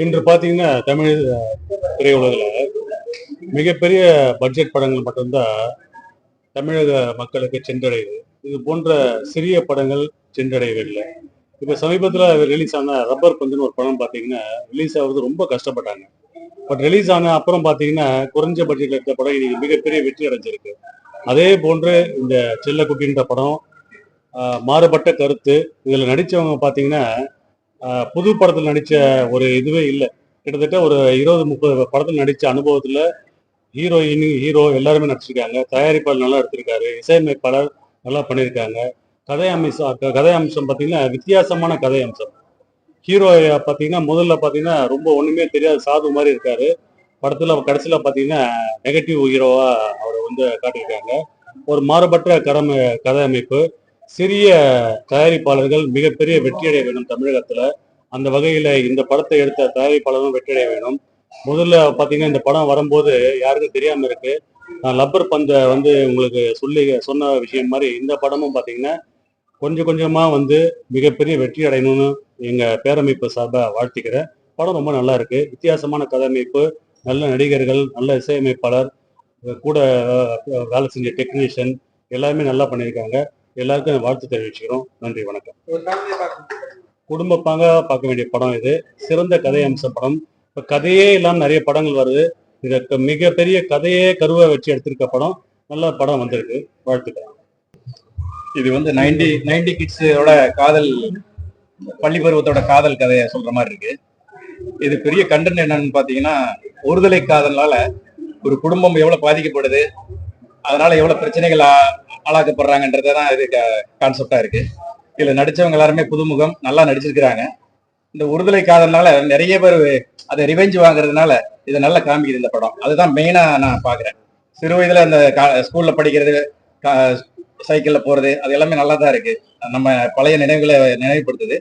இன்று பார்த்தீங்கன்னா தமிழ் திரையுலகில் மிகப்பெரிய பட்ஜெட் படங்கள் மட்டும்தான் தமிழக மக்களுக்கு சென்றடையுது. இது போன்ற சிறிய படங்கள் சென்றடையவில்லை. இப்போ சமீபத்தில் ரிலீஸ் ஆன ரப்பர் பந்துன்னு ஒரு படம் பார்த்தீங்கன்னா ரிலீஸ் ஆகுறது ரொம்ப கஷ்டப்பட்டாங்க. பட் ரிலீஸ் ஆன அப்புறம் பார்த்தீங்கன்னா குறைஞ்ச பட்ஜெட்ல இருக்க படம் இன்னைக்கு மிகப்பெரிய வெற்றி அடைஞ்சிருக்கு. அதே போன்று இந்த செல்லக்குட்டின்ற படம் மாறுபட்ட கருத்து இதில் நடித்தவங்க பார்த்தீங்கன்னா புது படத்தில் நடித்த ஒரு இதுவே இல்லை. கிட்டத்தட்ட ஒரு இருபது முப்பது படத்தில் நடித்த அனுபவத்தில் ஹீரோயின் ஹீரோ எல்லாருமே நடிச்சிருக்காங்க. தயாரிப்பாளர் நல்லா எடுத்திருக்காரு. இசையமைப்பாளர் நல்லா பண்ணியிருக்காங்க கதை அம்சம் கதை அம்சம் பார்த்தீங்கன்னா வித்தியாசமான கதை அம்சம். ஹீரோ பார்த்தீங்கன்னா முதல்ல பார்த்தீங்கன்னா ரொம்ப ஒன்றுமே தெரியாத சாது மாதிரி இருக்காரு. படத்தில் கடைசியில் பார்த்தீங்கன்னா நெகட்டிவ் ஹீரோவாக அவரை வந்து காட்டியிருக்காங்க. ஒரு மாறுபட்ட கரம் கதை அமைப்பு. சிறிய தயாரிப்பாளர்கள் மிகப்பெரிய வெற்றியடைய வேணும் தமிழகத்தில். அந்த வகையில் இந்த படத்தை எடுத்த தயாரிப்பாளரும் வெற்றியடைய வேணும் முதல்ல பார்த்தீங்கன்னா இந்த படம் வரும்போது யாருக்கும் தெரியாமல் இருக்கு. நான் லப்பர் பந்தை வந்து உங்களுக்கு சொல்லி சொன்ன விஷயம் மாதிரி இந்த படமும் பார்த்தீங்கன்னா கொஞ்சம் கொஞ்சமாக வந்து மிகப்பெரிய வெற்றி அடையணும்னு எங்கள் பேரமைப்பு சார்பாக வாழ்த்திக்கிறேன் படம் ரொம்ப நல்லா இருக்கு. வித்தியாசமான கதையமைப்பு நல்ல நடிகர்கள் நல்ல இசையமைப்பாளர் கூட வேலை செஞ்ச டெக்னீஷியன் எல்லாருமே நல்லா பண்ணியிருக்காங்க. எல்லாருக்கும் வாழ்த்து தெரிவிச்சுக்கிறோம். நன்றி வணக்கம். குடும்ப பாங்க பார்க்க வேண்டிய படம் இது. சிறந்த கதை அம்ச படம். இப்போ கதையே இல்லாமல் நிறைய படங்கள் வருது. இதற்கு மிகப்பெரிய கதையே கருவை வச்சு எடுத்திருக்க படம். நல்ல படம் வந்திருக்கு. வாழ்த்துக்கள். இது வந்து நைன்டி நைன்டி கிட்ஸோட காதல் பள்ளி பருவத்தோட காதல் கதையை சொல்ற மாதிரி இருக்கு. இது பெரிய கண்டென்ட் என்னன்னு பாத்தீங்கன்னா ஒருதலை காதலால ஒரு குடும்பம் எவ்வளவு பாதிக்கப்படுது அதனால எவ்வளவு பிரச்சனைகள் ஆளாக்கப்படுறாங்கன்றத தான் இது கான்செப்டா இருக்கு. இதுல நடிச்சவங்க எல்லாருமே புதுமுகம் நல்லா நடிச்சிருக்கிறாங்க. இந்த ஒருதலை காதல்னால நிறைய பேர் அதை ரிவெஞ்ச் வாங்குறதுனால இதை நல்லா காமிக்குது இந்த படம். அதுதான் மெயினா நான் பாக்குறேன். சிறு வயதுல அந்த ஸ்கூல்ல படிக்கிறது சைக்கிள்ல போறது அது எல்லாமே நல்லா தான் இருக்கு. நம்ம பழைய நினைவுகளை நினைவுபடுத்துது.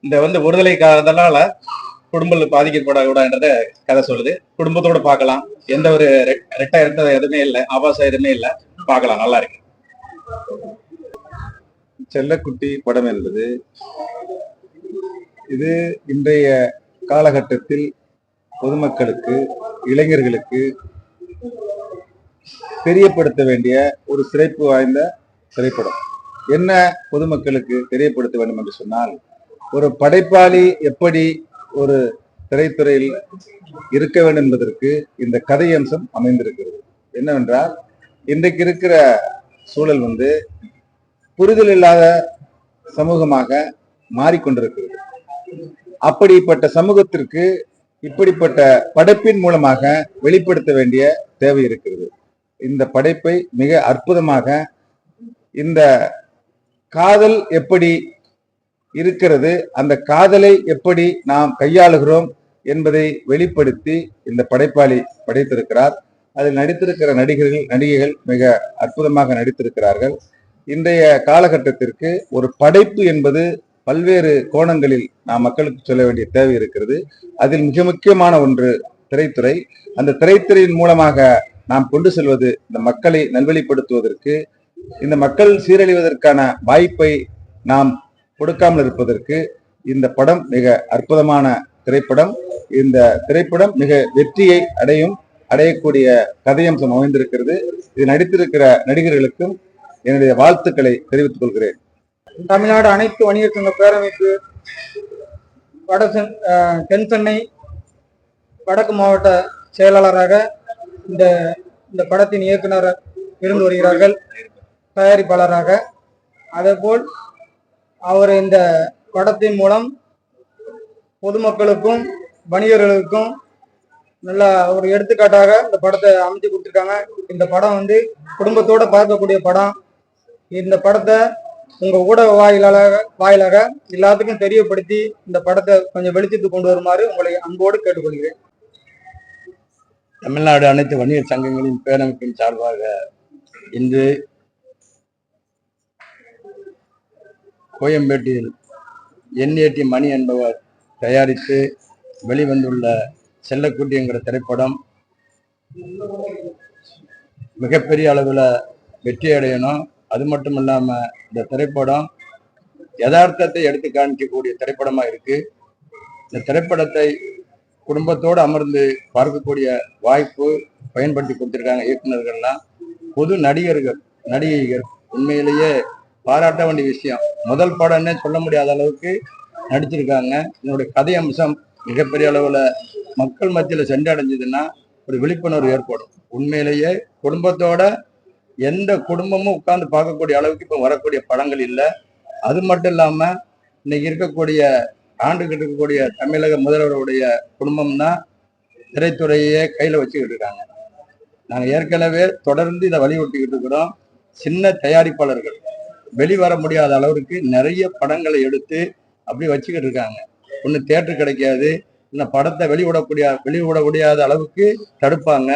இந்த வந்து ஒருதலை காதலால குடும்பத்தில் பாதிக்கப்படக்கூடாதுன்றத கதை சொல்லுது. குடும்பத்தோட பார்க்கலாம். எந்த ஒரு ரெ- ரெட்டை எதுவுமே இல்லை. ஆபாசம் எதுவுமே இல்லை. பார்க்கலாம். நல்லா இருக்கு. செல்லக்குட்டி படம் என்பது இது இன்றைய காலகட்டத்தில் பொதுமக்களுக்கு இளைஞர்களுக்கு தெரியப்படுத்த வேண்டிய ஒரு சிறப்பு வாய்ந்த திரைப்படம். என்ன பொதுமக்களுக்கு தெரியப்படுத்த வேண்டும் என்று சொன்னால் ஒரு படைப்பாளி எப்படி ஒரு திரைத்துறையில் இருக்க வேண்டும் என்பதற்கு இந்த கதை அம்சம் அமைந்திருக்கிறது. என்னவென்றால் இன்றைக்கு இருக்கிற சூழல் வந்து புரிதல் இல்லாத சமூகமாக மாறிக்கொண்டிருக்கிறது. அப்படிப்பட்ட சமூகத்திற்கு இப்படிப்பட்ட படைப்பின் மூலமாக வெளிப்படுத்த வேண்டிய தேவை இருக்கிறது. இந்த படைப்பை மிக அற்புதமாக இந்த காதல் எப்படி இருக்கிறது அந்த காதலை எப்படி நாம் கையாளுகிறோம் என்பதை வெளிப்படுத்தி இந்த படைப்பாளி படைத்திருக்கிறார். அதில் நடித்திருக்கிற நடிகர்கள் நடிகைகள் மிக அற்புதமாக நடித்திருக்கிறார்கள். இன்றைய காலகட்டத்திற்கு ஒரு படைப்பு என்பது பல்வேறு கோணங்களில் நாம் மக்களுக்கு சொல்ல வேண்டிய தேவை இருக்கிறது. அதில் மிக முக்கியமான ஒன்று திரைத்துறை. அந்த திரைத்துறையின் மூலமாக நாம் கொண்டு செல்வது இந்த மக்களை நல்வழிப்படுத்துவதற்கு இந்த மக்கள் சீரழிவதற்கான வாய்ப்பை நாம் கொடுக்காமல் இருப்பதற்கு இந்த படம் மிக அற்புதமான திரைப்படம். இந்த திரைப்படம் மிக வெற்றியை அடையும் அடையக்கூடிய கதையம்சம் அமைந்திருக்கிறது இது நடித்திருக்கிற நடிகர்களுக்கும் என்னுடைய வாழ்த்துக்களை தெரிவித்துக் கொள்கிறேன். தமிழ்நாடு அனைத்து வணிக சங்க பேரமைப்பு வட சென் தென் சென்னை வடக்கு மாவட்ட செயலாளராக இந்த இந்த படத்தின் இயக்குனர் இருந்து வருகிறார்கள். தயாரிப்பாளராக. அதேபோல் அவர் இந்த படத்தின் மூலம் பொதுமக்களுக்கும் வணிகர்களுக்கும் நல்ல ஒரு எடுத்துக்காட்டாக இந்த படத்தை அமைச்சு கொடுத்துருக்காங்க. இந்த படம் வந்து குடும்பத்தோட பார்க்கக்கூடிய படம். இந்த படத்தை உங்க ஊடக வாயிலாக வாயிலாக எல்லாத்துக்கும் தெரியப்படுத்தி இந்த படத்தை கொஞ்சம் வெளிச்சத்துக்கு கொண்டு வருமாறு உங்களை அன்போடு கேட்டுக்கொள்கிறேன். தமிழ்நாடு அனைத்து வணிகர் சங்கங்களின் பேரமைப்பின் சார்பாக இன்று கோயம்பேட்டில் என்ஏடி மணி என்பவர் தயாரித்து வெளிவந்துள்ள செல்லக்குட்டிங்கிற திரைப்படம் மிகப்பெரிய அளவில் வெற்றி அடையணும் அது மட்டும் இல்லாமல் இந்த திரைப்படம் யதார்த்தத்தை எடுத்து காணிக்கக்கூடிய திரைப்படமாக இருக்கு. இந்த திரைப்படத்தை குடும்பத்தோடு அமர்ந்து பார்க்கக்கூடிய வாய்ப்பு பயன்படுத்தி கொடுத்துருக்காங்க இயக்குனர்கள்லாம் பொது நடிகர்கள் நடிகைகள் உண்மையிலேயே பாராட்ட வேண்டிய விஷயம். முதல் படம்னே சொல்ல முடியாத அளவுக்கு நடிச்சிருக்காங்க. என்னுடைய கதை அம்சம் மிகப்பெரிய அளவில் மக்கள் மத்தியில் சென்றடைஞ்சதுன்னா ஒரு விழிப்புணர்வு ஏற்படும். உண்மையிலேயே குடும்பத்தோட எந்த குடும்பமும் உட்கார்ந்து பார்க்கக்கூடிய அளவுக்கு இப்போ வரக்கூடிய படங்கள் இல்லை. அது மட்டும் இல்லாமல் இன்னைக்கு இருக்கக்கூடிய ஆண்டுகிட்டு இருக்கக்கூடிய தமிழக முதல்வருடைய குடும்பம் தான் திரைத்துறையே கையில் வச்சுக்கிட்டு இருக்காங்க. நாங்கள் ஏற்கனவே தொடர்ந்து இதை வலியுறுத்திக்கிட்டு இருக்கிறோம். சின்ன தயாரிப்பாளர்கள் வெளிவர முடியாத அளவிற்கு நிறைய படங்களை எடுத்து அப்படி வச்சுக்கிட்டு இருக்காங்க. ஒன்று தேட்டர் கிடைக்காது. இந்த படத்தை வெளிவிடக்கூடிய வெளிவிட முடியாத அளவுக்கு தடுப்பாங்க.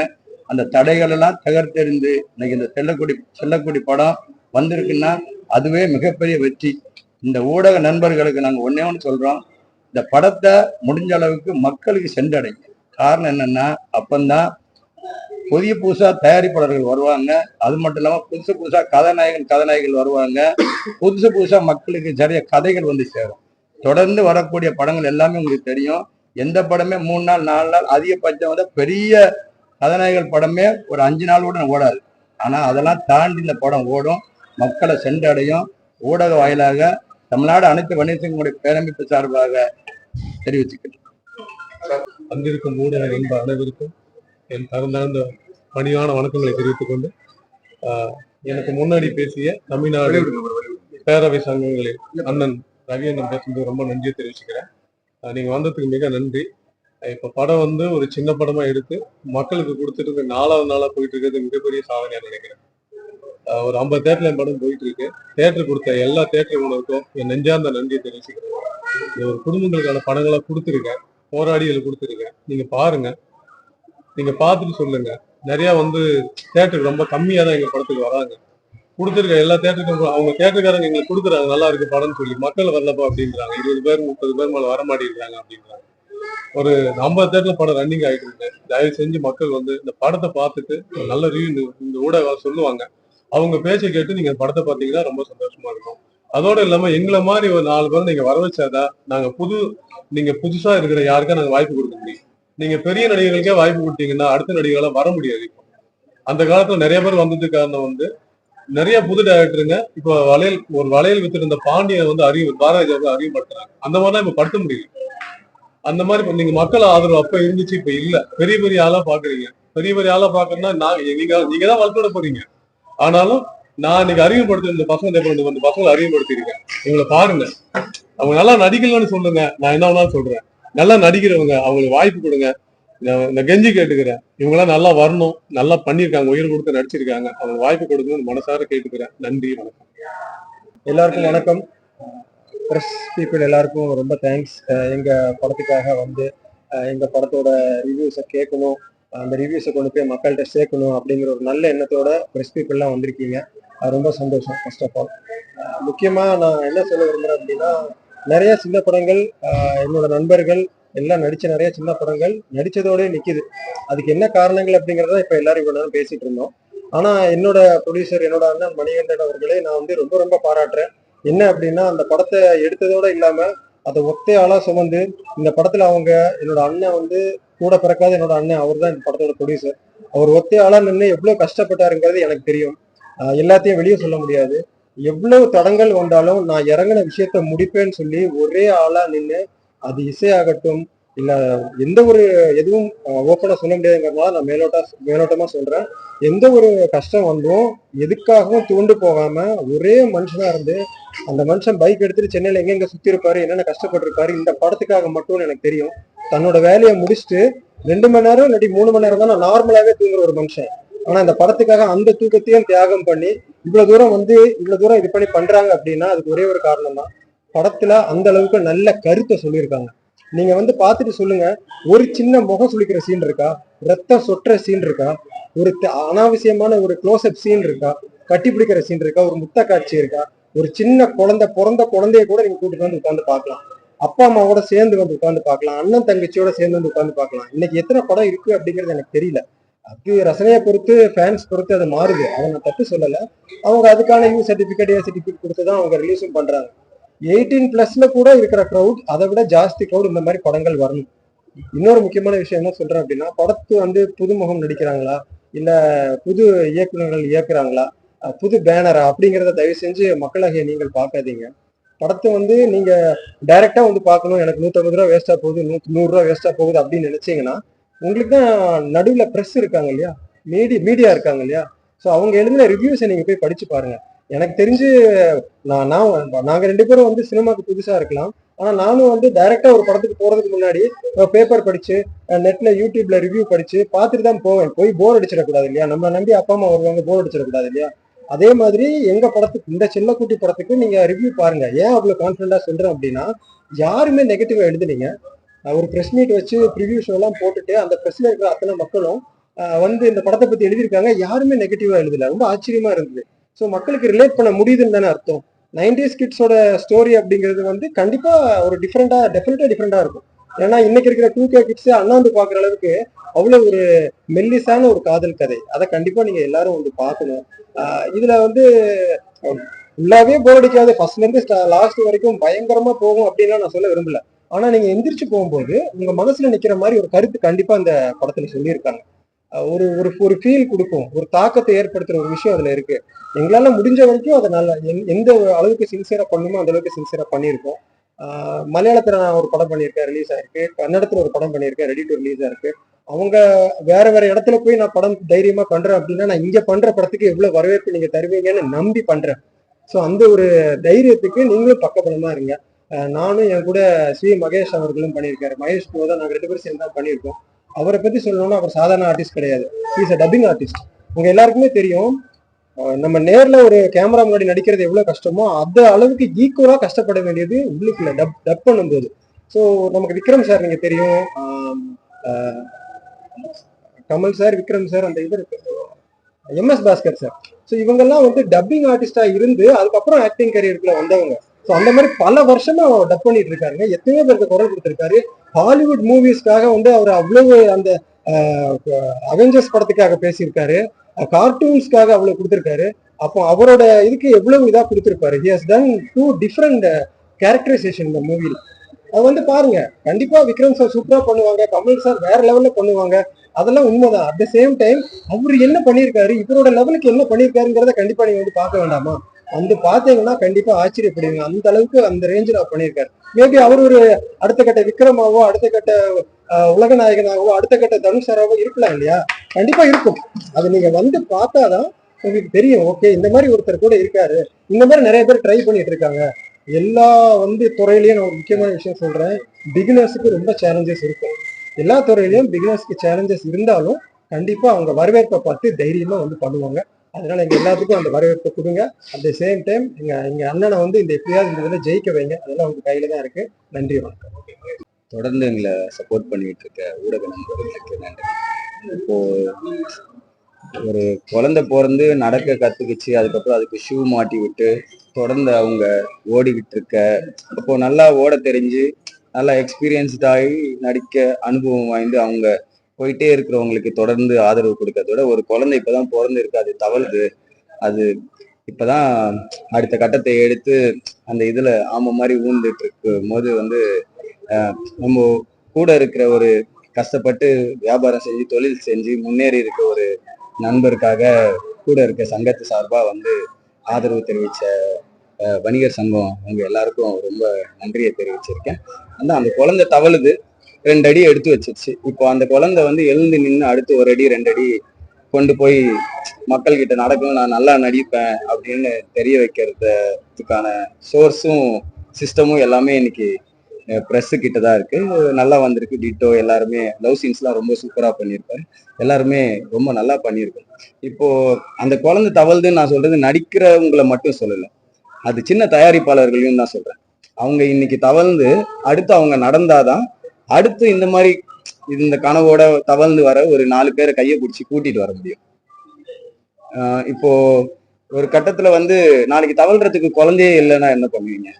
அந்த தடைகள் எல்லாம் தகர்த்தெறிந்து இன்னைக்கு இந்த செல்லக்குடி செல்லக்குடி படம் வந்திருக்குன்னா அதுவே மிகப்பெரிய வெற்றி. இந்த ஊடக நண்பர்களுக்கு நாங்கள் ஒன்றே ஒன்று சொல்கிறோம் இந்த படத்தை முடிஞ்ச அளவுக்கு மக்களுக்கு சென்றடையும் காரணம் என்னன்னா அப்பந்தான் புதிய புதுசா தயாரிப்பாளர்கள் வருவாங்க. அது மட்டும் இல்லாம புதுசு புதுசா கதாநாயகன் கதாநாயகிகள் வருவாங்க. புதுசு புதுசா மக்களுக்கு நிறைய கதைகள் வந்து சேரும். தொடர்ந்து வரக்கூடிய படங்கள் எல்லாமே உங்களுக்கு தெரியும். எந்த படமே மூணு நாள் நாலு நாள் அதிகபட்சம் வந்து பெரிய கதாநாயகர்கள் படமே ஒரு அஞ்சு நாள் கூட ஓடாது. ஆனா அதெல்லாம் தாண்டி இந்த படம் ஓடும். மக்களை சென்றடையும். ஊடக வாயிலாக தமிழ்நாடு அனைத்து வணிகங்களுடைய பேரமைப்பு சார்பாக தெரிவிச்சுக்கிறேன். வந்திருக்கும் ஊடக நண்ப அனைவருக்கும் என் தகுந்தார்ந்த பணிவான வணக்கங்களை தெரிவித்துக் கொண்டு எனக்கு முன்னாடி பேசிய தமிழ்நாடு பேரவை சங்கங்களின் அண்ணன் ரவி அண்ணன் ரொம்ப நன்றியை தெரிவிச்சுக்கிறேன். நீங்கள் நீங்க வந்ததுக்கு மிக நன்றி. இப்போ இப்ப படம் வந்து ஒரு சின்ன படமா எடுத்து மக்களுக்கு கொடுத்துட்டு நாலாவது நாளா போயிட்டு இருக்கிறது மிகப்பெரிய சாதனையா நினைக்கிறேன். ஒரு ஐம்பது தேட்டர்ல என் படம் போயிட்டு இருக்கு. தேட்டர் கொடுத்த எல்லா தேட்டர் உணவுக்கும் என் நெஞ்சார்ந்த நன்றியை தெரிவிச்சுக்கிறேன். ஒரு குடும்பங்களுக்கான படங்களை கொடுத்துருக்கேன். போராடிகள் கொடுத்துருக்கேன். நீங்க பாருங்க. நீங்க பார்த்துட்டு சொல்லுங்க. நிறைய வந்து தேட்டருக்கு ரொம்ப கம்மியா தான் எங்க படத்துக்கு வராங்க. கொடுத்துருக்க எல்லா தேட்டருக்கும் அவங்க தேட்டருக்காரங்க எங்களுக்கு கொடுக்குறாங்க நல்லா இருக்கு படம்னு சொல்லி. மக்கள் வரலப்பா அப்படின்றாங்க. இருபது பேர் முப்பது பேர் மேல வர மாட்டேங்கிறாங்க அப்படின்றாங்க. ஒரு ஐம்பது தேட்டர்ல படம் ரன்னிங் ஆயிட்டு இருக்கு. தயவு செஞ்சு மக்கள் வந்து இந்த படத்தை பார்த்துட்டு ஒரு நல்ல ரிவ்யூ இந்த ஊடக சொல்லுவாங்க. அவங்க பேச்சை கேட்டு நீங்க படத்தை பார்த்தீங்கன்னா ரொம்ப சந்தோஷமா இருக்கும். அதோட இல்லாம எங்களை மாதிரி ஒரு நாலு பேர் நீங்க வர வச்சாதான் நாங்க புது நீங்க புதுசா இருக்கிற யாருக்கா நாங்க வாய்ப்பு கொடுக்க முடியும். நீங்க பெரிய நடிகர்களுக்கே வாய்ப்பு கொடுத்தீங்கன்னா அடுத்த நடிகர்களால் வர முடியாது இப்போ. அந்த காலத்துல நிறைய பேர் வந்ததுக்கு காரணம் வந்து நிறைய புது டேரக்டருங்க இப்போ வளையல் ஒரு வளையல் வித்திருந்த பாண்டியை வந்து அறிவு பாரதிய ஜனதா அறிவுப்படுத்துறாங்க அந்த மாதிரிலாம் இப்ப படுத்த முடியல. அந்த மாதிரி இப்ப நீங்க மக்கள் ஆதரவு அப்ப இருந்துச்சு இப்ப இல்ல. பெரிய பெரிய ஆளா பாக்குறீங்க. பெரிய பெரிய ஆளா பாக்குறதுனா நான் நீங்க நீங்க தான் வளர்த்துட போறீங்க. ஆனாலும் நான் இன்னைக்கு அறிவுப்படுத்த இந்த பசங்க இந்த இந்த பசங்களை அறிவுப்படுத்திருக்கேன் இவங்களை பாருங்க. அவங்க நல்லா நடிக்கலன்னு சொல்லுங்க. நான் என்ன வேணாலும் சொல்றேன். நல்லா நடிக்கிறவங்க அவங்களுக்கு வாய்ப்பு கொடுங்க. இந்த கெஞ்சி கேட்டுக்கிறேன். இவங்கெல்லாம் நல்லா வரணும். நல்லா பண்ணியிருக்காங்க. உயிர் கொடுத்து நடிச்சிருக்காங்க. அவங்க வாய்ப்பு கொடுக்கணும்னு மனசார கேட்டுக்கிறேன். நன்றி வணக்கம். எல்லாருக்கும் வணக்கம். ப்ரெஸ் பீப்புள் எல்லாருக்கும் ரொம்ப தேங்க்ஸ் எங்க படத்துக்காக வந்து அஹ், எங்க படத்தோட ரிவ்யூஸை கேட்கணும். அந்த ரிவ்யூஸை கொண்டு போய் மக்கள்கிட்ட சேர்க்கணும் அப்படிங்கிற ஒரு நல்ல எண்ணத்தோட ப்ரெஸ் பீப்புளெலாம் வந்திருக்கீங்க. அது ரொம்ப சந்தோஷம் ஃபர்ஸ்ட் ஆஃப் ஆல் முக்கியமாக நான் என்ன சொல்ல விரும்புகிறேன் அப்படின்னா நிறைய சின்ன படங்கள் அஹ், என்னோட நண்பர்கள் எல்லாம் நடிச்ச நிறைய சின்ன படங்கள் நடிச்சதோடய நிக்குது. அதுக்கு என்ன காரணங்கள் அப்படிங்கறத இப்ப எல்லாரும் இவ்வளவு நேரம் பேசிட்டு இருந்தோம். ஆனா என்னோட ப்ரொடியூசர் என்னோட அண்ணன் மணிகண்டன் அவர்களே நான் வந்து ரொம்ப ரொம்ப பாராட்டுறேன். என்ன அப்படின்னா அந்த படத்தை எடுத்ததோட இல்லாம அதை ஒத்தே ஆளா சுமந்து இந்த படத்துல அவங்க என்னோட அண்ணன் வந்து கூட பிறக்காத என்னோட அண்ணன் அவர் தான் இந்த படத்தோட ப்ரொடியூசர் அவர் ஒத்தே ஆளா நின்று எவ்வளவு கஷ்டப்பட்டாருங்கிறது எனக்கு தெரியும். எல்லாத்தையும் வெளியே சொல்ல முடியாது. எவ்வளவு தடங்கள் வந்தாலும் நான் இறங்கின விஷயத்த முடிப்பேன்னு சொல்லி ஒரே ஆளா நின்று அது இசையாகட்டும் இல்ல எந்த ஒரு எதுவும் ஓப்பனா சொல்ல முடியாதுங்கிறதுனால நான் மேலோட்டா மேலோட்டமா சொல்றேன். எந்த ஒரு கஷ்டம் வந்தும் எதுக்காகவும் தூண்டு போகாம ஒரே மனுஷனா இருந்து அந்த மனுஷன் பைக் எடுத்துட்டு சென்னையில எங்கெங்க சுத்தி இருப்பாரு என்னென்ன கஷ்டப்பட்டிருப்பாரு இந்த படத்துக்காக மட்டும் எனக்கு தெரியும். தன்னோட வேலையை முடிச்சுட்டு ரெண்டு மணி நேரம் இல்லாட்டி மூணு மணி நேரம் தான் நான் நார்மலாவே தூங்குற ஒரு மனுஷன். ஆனா இந்த படத்துக்காக அந்த தூக்கத்தையும் தியாகம் பண்ணி இவ்வளவு தூரம் வந்து இவ்வளவு தூரம் இது பண்ணி பண்றாங்க அப்படின்னா அதுக்கு ஒரே ஒரு காரணம் தான் படத்துல அந்த அளவுக்கு நல்ல கருத்தை சொல்லியிருக்காங்க. நீங்க வந்து பார்த்துட்டு சொல்லுங்க ஒரு சின்ன முகம் சுளிக்கிற சீன் இருக்கா? ரத்தம் சொட்டுற சீன் இருக்கா? ஒரு அனாவசியமான ஒரு க்ளோஸ்அப் சீன் இருக்கா? கட்டி பிடிக்கிற சீன் இருக்கா? ஒரு முத்த காட்சி இருக்கா? ஒரு சின்ன குழந்தை பிறந்த குழந்தைய கூட நீங்க கூட்டிட்டு வந்து உட்காந்து பார்க்கலாம். அப்பா அம்மாவோட சேர்ந்து வந்து உட்காந்து பார்க்கலாம். அண்ணன் தங்கச்சியோட சேர்ந்து வந்து உட்காந்து பார்க்கலாம். இன்னைக்கு எத்தனை படம் இருக்கு அப்படிங்கிறது எனக்கு தெரியல. அது ரசனையை பொறுத்து ஃபேன்ஸ் பொறுத்து அது மாறுது. அதை நான் தப்பு சொல்லல. அவங்க அதுக்கான யூ சர்டிபிகேட் ஏ சர்டிபிகேட் கொடுத்து தான் அவங்க ரிலீஸும் பண்றாங்க. எயிட்டீன் பிளஸ்ல கூட இருக்கிற க்ரௌட் அதை விட ஜாஸ்தி க்ரௌட் இந்த மாதிரி படங்கள் வரணும். இன்னொரு முக்கியமான விஷயம் என்ன சொல்றேன் அப்படின்னா படத்து வந்து புதுமுகம் நடிக்கிறாங்களா? இல்ல புது இயக்குநர்கள் இயக்குறாங்களா? புது பேனரா அப்படிங்கிறத தயவு செஞ்சு மக்களாகிய நீங்கள் பார்க்காதீங்க. படத்தை வந்து நீங்க டைரக்டா வந்து பார்க்கணும். எனக்கு நூற்றம்பது ரூபா வேஸ்டா போகுது நூத்தி நூறு ரூபா வேஸ்டா போகுது அப்படின்னு நினைச்சீங்கன்னா உங்களுக்கு தான் நடுவில் ப்ரெஸ் இருக்காங்க இல்லையா? மீடி மீடியா இருக்காங்க இல்லையா? ஸோ அவங்க எழுதின ரிவ்யூஸை நீங்க போய் படிச்சு பாருங்க. எனக்கு தெரிஞ்சு நான் நான் நாங்க ரெண்டு பேரும் வந்து சினிமாவுக்கு புதுசா இருக்கலாம். ஆனா நானும் வந்து டைரக்டா ஒரு படத்துக்கு போறதுக்கு முன்னாடி பேப்பர் படிச்சு நெட்ல யூடியூப்ல ரிவ்யூ படிச்சு பார்த்துட்டு தான் போவேன். போய் போர் அடிச்சிடக்கூடாது இல்லையா? நம்மளை நம்பி அப்பா அம்மா வருவாங்க போர் அடிச்சிடக்கூடாது இல்லையா? அதே மாதிரி எங்க படத்துக்கு இந்த செல்லக்குட்டி படத்துக்கு நீங்க ரிவ்யூ பாருங்க. ஏன் அவ்வளவு கான்பிடண்டா சொல்றேன் அப்படின்னா யாருமே நெகட்டிவா எழுதுனீங்க. ஒரு ப்ரெஸ் மீட் வச்சு ப்ரிவியூ ஷோ எல்லாம் போட்டுட்டு அந்த ப்ரெஸ்ல இருக்கிற அத்தனை மக்களும் வந்து இந்த படத்தை பத்தி எழுதியிருக்காங்க. யாருமே நெகட்டிவா எழுதல. ரொம்ப ஆச்சரியமா இருந்தது. ஸோ மக்களுக்கு ரிலேட் பண்ண முடியுதுன்னு தானே அர்த்தம். நைன்டிஸ் கிட்ஸோட ஸ்டோரி அப்படிங்கிறது வந்து கண்டிப்பா ஒரு டிஃப்ரெண்டா டெஃபினட்டா டிஃப்ரெண்டா இருக்கும். ஏன்னா இன்னைக்கு இருக்கிற டூ கே கிட்ஸ் அண்ணாந்து பாக்குற அளவுக்கு அவ்வளவு ஒரு மெல்லிசான ஒரு காதல் கதை. அதை கண்டிப்பா நீங்க எல்லாரும் வந்து பார்க்கணும். இதுல வந்து ஃபுல்லாவே போர் அடிக்காது. ஃபர்ஸ்ட்ல இருந்து லாஸ்ட் வரைக்கும் பயங்கரமா போகும் அப்படின்லாம் நான் சொல்ல விரும்பல. ஆனா நீங்க எந்திரிச்சு போகும்போது உங்க மனசுல நிக்கிற மாதிரி ஒரு கருத்து கண்டிப்பா அந்த படத்துல சொல்லியிருக்காங்க. ஒரு ஒரு ஒரு ஃபீல் கொடுக்கும். ஒரு தாக்கத்தை ஏற்படுத்துற ஒரு விஷயம் அதுல இருக்கு. எங்களால முடிஞ்ச வரைக்கும் அதை நல்லா எந்த- அளவுக்கு சின்சியரா பண்ணுமோ அந்த அளவுக்கு சின்சியரா பண்ணியிருக்கோம். மலையாளத்துல நான் ஒரு படம் பண்ணியிருக்கேன் ரிலீஸ் ஆயிருக்கு. கன்னடத்துல ஒரு படம் பண்ணியிருக்கேன் ரெடி டு ரிலீஸ் ஆயிருக்கு. அவங்க வேற வேற இடத்துல போய் நான் படம் தைரியமா பண்றேன் அப்படின்னா நான் இங்க பண்ற படத்துக்கு எவ்வளவு வரவேற்பு நீங்க தருவீங்கன்னு நம்பி பண்றேன். ஸோ அந்த ஒரு தைரியத்துக்கு நீங்களும் பக்கபலமா இருங்க. நானும் என் கூட ஸ்ரீ மகேஷ் அவர்களும் பண்ணியிருக்காரு. மகேஷ் கூட தான் நாங்க ரெண்டு பேரும் சேர்ந்து தான் பண்ணியிருக்கோம். அவரை பத்தி சொல்லணும்னா அவர் சாதாரண ஆர்டிஸ்ட் கிடையாது. இஸ் அ டப்பிங் ஆர்டிஸ்ட் உங்க எல்லாருக்குமே தெரியும் நம்ம நேர்ல ஒரு கேமரா முன்னாடி நடிக்கிறது எவ்வளவு கஷ்டமோ அந்த அளவுக்கு ஈக்குவலா கஷ்டப்பட வேண்டியது உள்ளுக்குள்ள டப் டப் பண்ணும்போது. ஸோ நமக்கு விக்ரம் சார் நீங்க தெரியும் கமல் சார் விக்ரம் சார் அந்த இவர் எம்எஸ் பாஸ்கர் சார் ஸோ இவங்கெல்லாம் வந்து டப்பிங் ஆர்டிஸ்டா இருந்து அதுக்கப்புறம் ஆக்டிங் கரியருக்குள்ள வந்தவங்க. ஸோ அந்த மாதிரி பல வருஷமா டப் பண்ணிட்டு இருக்காருங்க. எத்தனையோ பேருக்கு குரல் கொடுத்துருக்காரு. ஹாலிவுட் மூவிஸ்க்காக வந்து அவர் அவ்வளவு அந்த அவெஞ்சர்ஸ் படத்துக்காக பேசியிருக்காரு. கார்ட்டூன்ஸ்க்காக அவ்வளவு கொடுத்துருக்காரு. அப்போ அவரோட இதுக்கு எவ்வளவு இதாக கொடுத்துருப்பாரு? He has done two different characterisation இந்த மூவியில் அது வந்து பாருங்க கண்டிப்பா விக்ரம் சார் சூப்பரா பண்ணுவாங்க. கமல் சார் வேற லெவல்ல பண்ணுவாங்க. அதெல்லாம் உண்மைதான். அட் த சேம் டைம் அவர் என்ன பண்ணியிருக்காரு? இவரோட லெவலுக்கு என்ன பண்ணியிருக்காருங்கிறத கண்டிப்பா நீங்க வந்து பார்க்க வேண்டாமா? வந்து பார்த்தீங்கன்னா கண்டிப்பா ஆச்சரியப்படுவீங்க. அந்த அளவுக்கு அந்த ரேஞ்சில் அவர் பண்ணியிருக்காரு. மேபி அவர் ஒரு அடுத்த கட்ட விக்ரமாவோ அடுத்த கட்ட ஆஹ், உலக நாயகனாகவோ அடுத்த கட்ட தனுஷராகவோ இருக்கலாம் இல்லையா? கண்டிப்பா இருக்கும். அது நீங்க வந்து பார்த்தாதான் உங்களுக்கு தெரியும். ஓகே இந்த மாதிரி ஒருத்தர் கூட இருக்காரு. இந்த மாதிரி நிறைய பேர் ட்ரை பண்ணிட்டு இருக்காங்க. எல்லா வந்து துறையிலையும் நான் ஒரு முக்கியமான விஷயம் சொல்றேன். பிகினர்ஸுக்கு ரொம்ப சேலஞ்சஸ் இருக்கும். எல்லா துறையிலையும் பிகினர்ஸ்க்கு சேலஞ்சஸ் இருந்தாலும் கண்டிப்பா அவங்க வரவேற்பை பார்த்து தைரியமா வந்து பண்ணுவாங்க. அதனால எங்க எல்லாத்துக்கும் அந்த வரவேற்பை கொடுங்க. அட் த சேம் டைம் எங்க எங்க அண்ணனை வந்து இந்த எப்படியாவது இந்த இதில் ஜெயிக்க வைங்க. அதெல்லாம் உங்க கையில தான் இருக்கு. நன்றி வணக்கம். தொடர்ந்து எங்களை சப்போர்ட் பண்ணிட்டு இருக்க ஊடக நண்பர்களுக்கு நன்றி. இப்போ ஒரு குழந்தை பிறந்து நடக்க கத்துக்கிச்சு அதுக்கப்புறம் அதுக்கு ஷூ மாட்டி விட்டு தொடர்ந்து அவங்க ஓடிக்கிட்டு இருக்க அப்போ நல்லா ஓட தெரிஞ்சு நல்லா எக்ஸ்பீரியன்ஸ்டாகி நடிக்க அனுபவம் வாய்ந்து அவங்க போயிட்டே இருக்கிறவங்களுக்கு தொடர்ந்து ஆதரவு கொடுக்கறத விட ஒரு குழந்தை இப்பதான் பிறந்திருக்கு அது தவழுது அது இப்பதான் அடுத்த கட்டத்தை எடுத்து அந்த இதுல ஆம மாதிரி ஊந்துட்டு இருக்கும் போது வந்து நம்ம கூட இருக்கிற ஒரு கஷ்டப்பட்டு வியாபாரம் செஞ்சு தொழில் செஞ்சு முன்னேறி இருக்க ஒரு நண்பருக்காக கூட இருக்க சங்கத்து சார்பா வந்து ஆதரவு தெரிவிச்ச வணிகர் சங்கம் அவங்க எல்லாருக்கும் ரொம்ப நன்றியை தெரிவிச்சிருக்கேன். அந்த அந்த குழந்தை தவழுது. ரெண்டு அடி எடுத்து வச்சிருச்சு. இப்போ அந்த குழந்தை வந்து எழுந்து நின்று அடுத்து ஒரு அடி ரெண்டு அடி கொண்டு போய் மக்கள் கிட்ட நடக்கும் நான் நல்லா நடிப்பேன் அப்படின்னு தெரிய வைக்கிறதுக்கான சோர்ஸும் சிஸ்டமும் எல்லாமே இன்னைக்கு ப்ரெஸ்ஸு கிட்ட தான் இருக்கு. நல்லா வந்திருக்கு. டிட்டோ எல்லாருமே லவ் சீன்ஸ்லாம் ரொம்ப சூப்பராக பண்ணியிருப்பேன் எல்லாருமே ரொம்ப நல்லா பண்ணியிருக்கோம் இப்போ அந்த குழந்தை தவழ்துன்னு நான் சொல்றது நடிக்கிறவங்களை மட்டும் சொல்லலை. அது சின்ன தயாரிப்பாளர்களையும் தான் சொல்றேன். அவங்க இன்னைக்கு தவழ்ந்து அடுத்து அவங்க நடந்தாதான் அடுத்து இந்த மாதிரி இந்த கனவோட தவழ்ந்து வர ஒரு நாலு பேரை கையை பிடிச்சி கூட்டிட்டு வர முடியும். ஆஹ் இப்போ ஒரு கட்டத்துல வந்து நாளைக்கு தவழ்றதுக்கு குழந்தையே இல்லைன்னா என்ன பண்ணுவீங்க?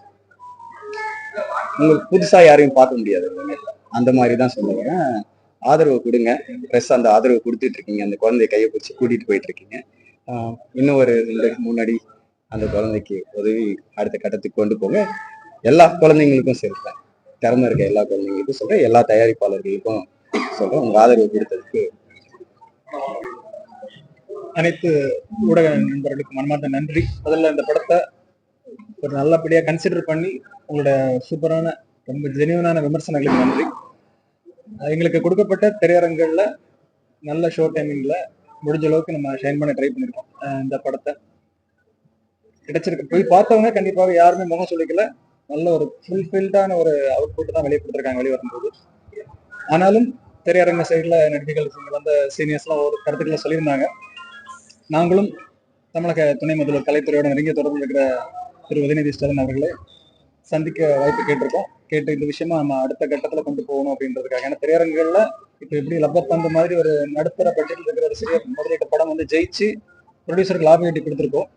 உங்களுக்கு புதுசா யாரையும் பார்க்க முடியாது. அந்த அந்த மாதிரி தான் சொல்லுவேன் ஆதரவு கொடுங்க. ப்ரெஸ் அந்த ஆதரவு கொடுத்துட்டு இருக்கீங்க. அந்த குழந்தைய கையை பிடிச்சி கூட்டிட்டு போயிட்டு இருக்கீங்க. இன்னும் ஒரு ரெண்டு முன்னாடி அந்த குழந்தைக்கு உதவி அடுத்த கட்டத்துக்கு கொண்டு போங்க. எல்லா குழந்தைங்களுக்கும் சேர்ப்பேன் திறமை இருக்க எல்லா குழந்தைங்களுக்கும் சொல்றேன் எல்லா தயாரிப்பாளர்களுக்கும் சொல்றேன். உங்க ஆதரவு கொடுத்ததுக்கு அனைத்து ஊடக நண்பர்களுக்கு மனமார்ந்த நன்றி. முதல்ல இந்த படத்தை ஒரு நல்லபடியா கன்சிடர் பண்ணி உங்களோட சூப்பரான ரொம்ப ஜெனியூனான விமர்சனங்களுக்கு நன்றி. எங்களுக்கு கொடுக்கப்பட்ட திரையரங்குகள்ல நல்ல ஷோ டைமிங்ல முடிஞ்ச அளவுக்கு நம்ம ஷைன் பண்ண ட்ரை பண்ணிருக்கோம் இந்த படத்தை. கிடைச்சிருக்கு. போய் பார்த்தவங்க கண்டிப்பாக யாருமே முகம் சொல்லிக்கல நல்ல ஒரு ஃபுல்ஃபில்டான ஒரு அவுட்புட் தான் வெளியே கொடுத்துருக்காங்க வெளியே வரும்போது. ஆனாலும் திரையரங்க சைடில் நடிகைகள் வந்த சீனியர்ஸ்லாம் ஒரு கருத்துக்களை சொல்லியிருந்தாங்க. நாங்களும் தமிழக துணை முதல்வர் கலைத்துறையோட நெருங்கிய தொடர்பு இருக்கிற திரு உதயநிதி ஸ்டாலின் அவர்களை சந்திக்க வாய்ப்பு கேட்டிருக்கோம். கேட்டு இந்த விஷயமா நம்ம அடுத்த கட்டத்தில் கொண்டு போகணும் அப்படின்றதுக்காக. ஏன்னா திரையரங்குகளில் இப்போ எப்படி லப்பர் மாதிரி ஒரு நடுத்தர பட்ஜெட்டில் இருக்கிற ஒரு சிறிய முதலீட்டு படம் வந்து ஜெயிச்சு ப்ரொடியூசருக்கு லாபம் ஈட்டி கொடுத்துருக்கோம்.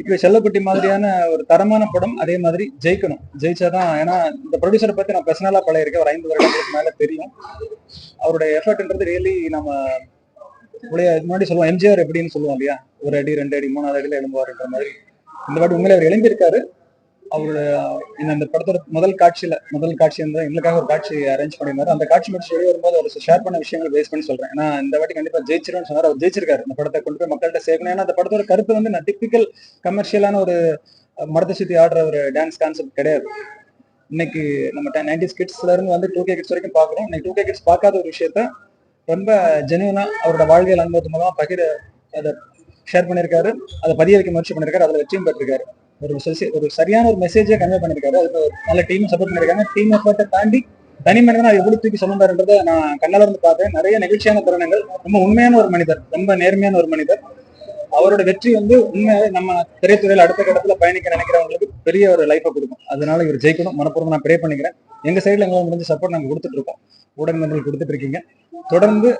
இப்போ செல்லக்குட்டி மாதிரியான ஒரு தரமான படம் அதே மாதிரி ஜெயிக்கணும். ஜெயிச்சாதான் ஏன்னா இந்த ப்ரொடியூசரை பத்தி நான் பர்சனலா பழையிருக்கேன் ஒரு ஐந்து வருடங்களுக்கு மேல தெரியும். அவருடைய எஃபர்ட்ன்றது ரியலி நம்ம முன்னாடி சொல்லுவோம் எம்ஜிஆர் எப்படின்னு சொல்லுவோம் இல்லையா? ஒரு அடி ரெண்டு அடி மூணாவது அடியில எழும்புவாருன்ற மாதிரி. இந்த வாட்டி உண்மையிலே அவர் எழும்பியிருக்காரு. அவரோட இந்த படத்தோட முதல் காட்சியில முதல் காட்சி வந்து எங்களுக்காக ஒரு காட்சி அரேஞ்ச் பண்ணியிருந்தாரு. அந்த காட்சி முடிச்சு வெளியே வரும்போது அவர் ஷேர் பண்ண விஷயங்கள் பேஸ் பண்ணி சொல்றேன். ஏன்னா இந்த வாட்டி கண்டிப்பா ஜெயிச்சிருன்னு சொன்னார். அவர் ஜெயிச்சிருக்காரு. இந்த படத்தை கொண்டு போய் மக்கள்கிட்ட சேர்க்கணும். ஏன்னா அந்த படத்தோட கருத்து வந்து நான் டிப்பிக்கல் கமர்ஷியலான ஒரு மரத்தை சுத்தி ஆடுற ஒரு டான்ஸ் கான்செப்ட் கிடையாது. இன்னைக்கு நம்ம நைன்டி கிட்ஸ்ல இருந்து வந்து டூ கே கிட்ஸ் வரைக்கும் பாக்குறோம் இன்னைக்கு டூ கே கிட்ஸ் பார்க்காத ஒரு விஷயத்த ரொம்ப ஜெனுவனா அவரோட வாழ்வியல் அனுபவத்து மூலமா பகிர அதை ஷேர் பண்ணியிருக்காரு. அதை பதிய வைக்க முயற்சி பண்ணியிருக்காரு. அதில் வெற்றியும் பெற்றிருக்காரு. ஒரு ஒரு சரியான ஒரு மெசேஜை கன்வே பண்ணியிருக்காரு அது நல்ல டீம் சப்போர்ட் பண்ணிருக்காங்க. டீம் எஃபர்ட்டை தாண்டி தனி மனிதன் அதை எப்படி தூக்கி சொல்லுறாருன்றதை நான் கண்ணால இருந்து பார்த்தேன். நிறைய நிகழ்ச்சியான தருணங்கள். ரொம்ப உண்மையான ஒரு மனிதர். ரொம்ப நேர்மையான ஒரு மனிதர். அவரோட வெற்றி வந்து உண்மையாவே நம்ம திரைத்துறையில் அடுத்த கட்டத்துல பயணிக்க நினைக்கிறவங்களுக்கு பெரிய ஒரு லைஃபை கொடுக்கும். அதனால இவர் ஜெயிக்கணும். மனப்பூர்வம் நான் ப்ரே பண்ணிக்கிறேன். எங்க சைடுல எங்களால் முடிஞ்ச சப்போர்ட் நாங்க கொடுத்துட்டு இருக்கோம். ஊடகங்கள் கொடுத்துட்டு இருக்கீங்க. தொடர்ந்து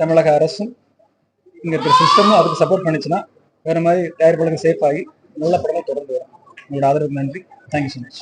தமிழக அரசும் இங்க இருக்கிற சிஸ்டமும் அதுக்கு சப்போர்ட் பண்ணுச்சுன்னா வேற மாதிரி தயாரிப்பாளர்கள் சேஃப் ஆகி நல்ல படம் உங்களோட ஆதரவுக்கு நன்றி. Thank you so much